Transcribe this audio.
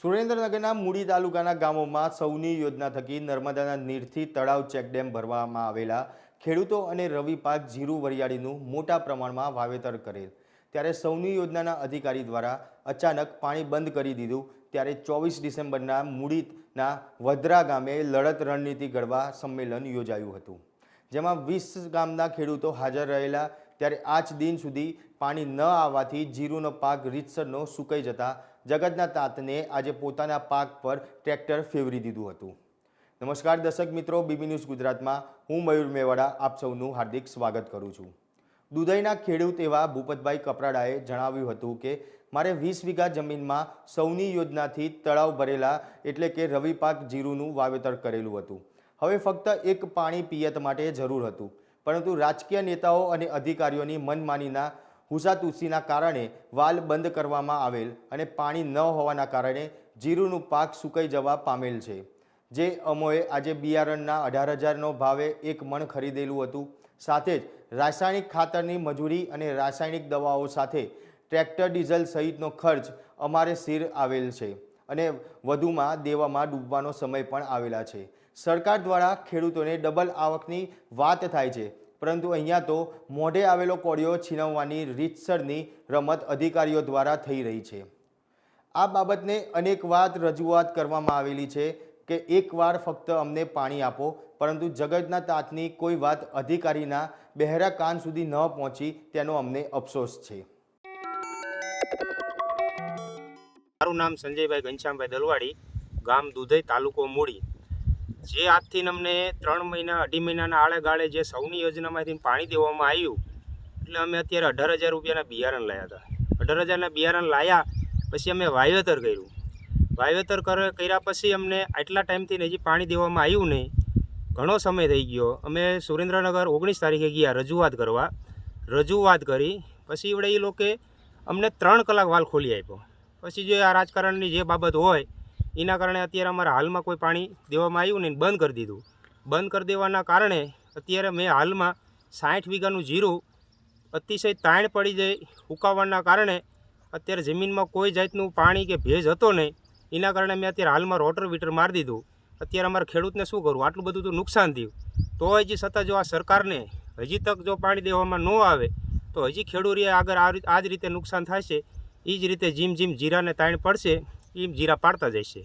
સુરેન્દ્રનગરના મૂડી તાલુકાના ગામોમાં સૌની યોજના થકી નર્મદાના નીરથી તળાવ ચેકડેમ ભરવામાં આવેલા ખેડૂતો અને રવિ પાક જીરું વરિયાળીનું મોટા પ્રમાણમાં વાવેતર કરેલ ત્યારે સૌની યોજનાના અધિકારી દ્વારા અચાનક પાણી બંધ કરી દીધું, ત્યારે ચોવીસ ડિસેમ્બરના મૂડીના વધરા ગામે લડત રણનીતિ ઘડવા સંમેલન યોજાયું હતું. જેમાં વીસ ગામના ખેડૂતો હાજર રહેલા, ત્યારે આજ દિન સુધી પાણી ન આવવાથી જીરુનો પાક રીતસરનો સુકાઈ જતા જગતના તાતને આજે પોતાના પાક પર ટ્રેક્ટર ફેવરી દીધું હતું. નમસ્કાર દર્શક મિત્રો, બીબી ન્યૂઝ ગુજરાતમાં હું મયુર મેવાડા આપ સૌનું હાર્દિક સ્વાગત કરું છું. દુધઈના ખેડૂત એવા ભૂપતભાઈ કપરાડાએ જણાવ્યું હતું કે, મારે વીસ વીઘા જમીનમાં સૌની યોજનાથી તળાવ ભરેલા એટલે કે રવિ પાક જીરુનું વાવેતર કરેલું હતું. હવે ફક્ત એક પાણી પિયત માટે જરૂર હતું. પરંતુ રાજકીય નેતાઓ અને અધિકારીઓની મનમાનીના હુસાતુસીના કારણે વાલ બંધ કરવામાં આવેલ અને પાણી ન હોવાના કારણે જીરુનું પાક સુકાઈ જવા પામેલ છે. જે અમોએ આજે બિયારણના અઢાર હજારનો ભાવે એક મણ ખરીદેલું હતું. સાથે જ રાસાયણિક ખાતરની મજૂરી અને રાસાયણિક દવાઓ સાથે ટ્રેક્ટર ડીઝલ સહિતનો ખર્ચ અમારે સિર આવેલ છે અને વધુમાં દેવામાં ડૂબવાનો સમય પણ આવેલા છે. સરકાર દ્વારા ખેડૂતોને ડબલ આવકની વાત થાય છે. પરંતુ અહીંયા તો મોઢે આવેલો કોળિયો છીનવવાની રીતસરની રમત અધિકારીઓ દ્વારા થઈ રહી છે. આ બાબતને અનેક વાત રજૂઆત કરવામાં આવેલી છે કે એકવાર ફક્ત અમને પાણી આપો, પરંતુ જગતના તાતની કોઈ વાત અધિકારીના બહેરા કાન સુધી ન પહોંચી તેનો અમને અફસોસ છે. મારું નામ સંજયભાઈ ઘનશ્યામભાઈ દલવાડી, ગામ દુધઈ તાલુકો મૂડી જે આજથી અમને ત્રણ મહિના, અઢી મહિનાના આળે ગાળે જે સૌની યોજનામાંથી પાણી દેવામાં આવ્યું, એટલે અમે અત્યારે અઢાર હજાર રૂપિયાના બિયારણ લાવ્યા હતા. અઢાર હજારના બિયારણ લાવ્યા પછી અમે વાવેતર કર્યું. વાવેતર કર, કર્યા પછી અમને આટલા ટાઈમથી હજી પાણી દેવામાં આવ્યું નહીં. ઘણો સમય થઈ ગયો. અમે સુરેન્દ્રનગર ઓગણીસ તારીખે ગયા રજૂઆત કરવા. રજૂઆત કરી, પછી એવડે એ લોકોએ અમને ત્રણ કલાક વાલ ખોલી આપ્યો. પછી જો આ રાજકારણની જે બાબત હોય એના કારણે અત્યારે અમારા હાલમાં કોઈ પાણી દેવામાં આવ્યું નહીં, બંધ કરી દીધું. બંધ કરી દેવાના કારણે અત્યારે મેં હાલમાં સાઠ વીઘાનું જીરું અતિશય તાણ પડી જાય ઉકાવવાના કારણે અત્યારે જમીનમાં કોઈ જાતનું પાણી કે ભેજ હતો નહીં. એના કારણે મેં અત્યારે હાલમાં રોટર વીટર મારી દીધું. અત્યારે અમારે ખેડૂતને શું કરવું આટલું બધું તો નુકસાન થયું. તો હજી છતાં જો આ સરકારને હજી તક જો પાણી દેવામાં ન આવે, તો હજી ખેડૂરીએ આગળ આ જ રીતે નુકસાન થશે. એ જ રીતે જીમ જીમ જીરાને તાણ પડશે. એમ જીરા પાડતા જશે